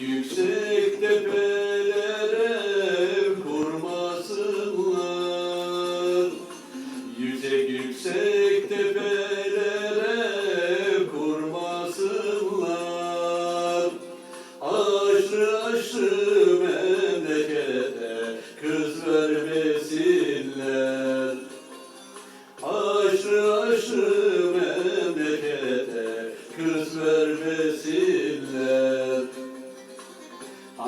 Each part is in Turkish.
Yüksek tepelere kurmasınlar Yüksek yüksek tepelere kurmasınlar Aşrı aşrı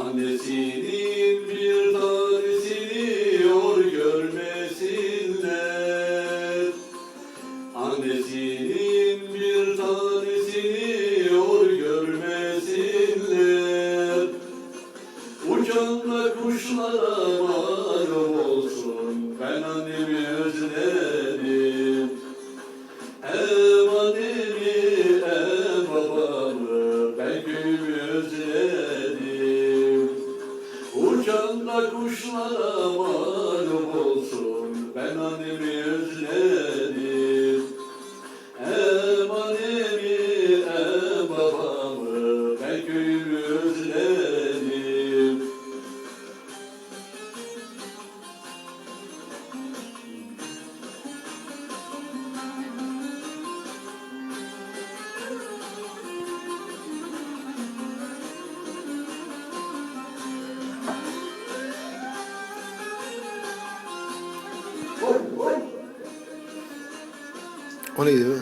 Annesinin bir tanesini or görmesinler. Annesinin bir tanesini or görmesinler. Uçan kuşlara bak. da kuşlara malum olsun. Ben annemi O neydi be?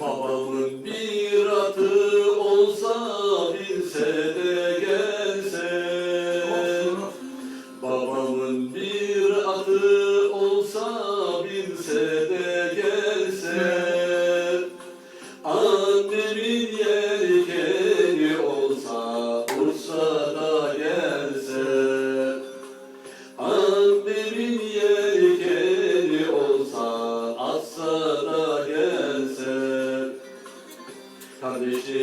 Babamın bir atı e,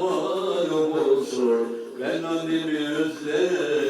malum olsun. Ben annemi özlerim